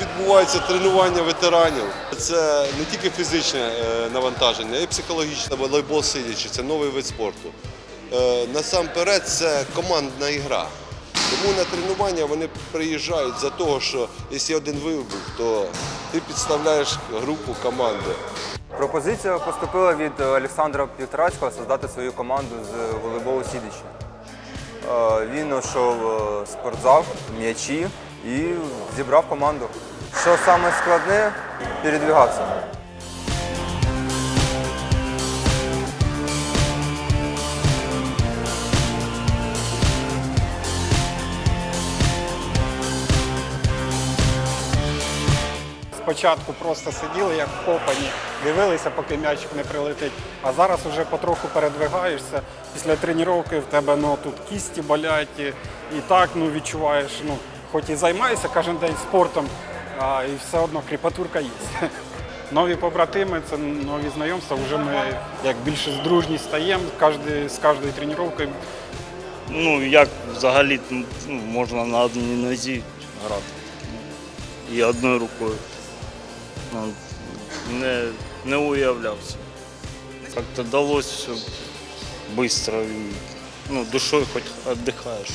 відбуваються тренування ветеранів. Це не тільки фізичне е, навантаження, й психологічне волейбол сидячи. Це новий вид спорту. Е, Насамперед, це командна ігра. Тому на тренування вони приїжджають за того, що якщо один вибух, то ти підставляєш групу команди. Пропозиція поступила від Олександра Півторацького создати свою команду з волейболу сідичі. Е, Він знайшов спортзал, м'ячі і зібрав команду. Що саме складне передвігатися. Спочатку просто сиділи як вкопані, дивилися, поки м'ячик не прилетить. А зараз вже потроху передвигаєшся. Після тренування в тебе ну, тут кісті болять, і, і так ну, відчуваєш, ну, хоч і займаєшся кожен день спортом, а і все одно кріпатурка є. Нові побратими, це нові знайомства. Вже ми як більше дружні стаємо з кожною тренуванням. Ну, як взагалі ну, можна на одній нозі грати. І одною рукою. Ну, не, не уявлявся. Як-то далося все швидко ну, душою хоч віддихаєш.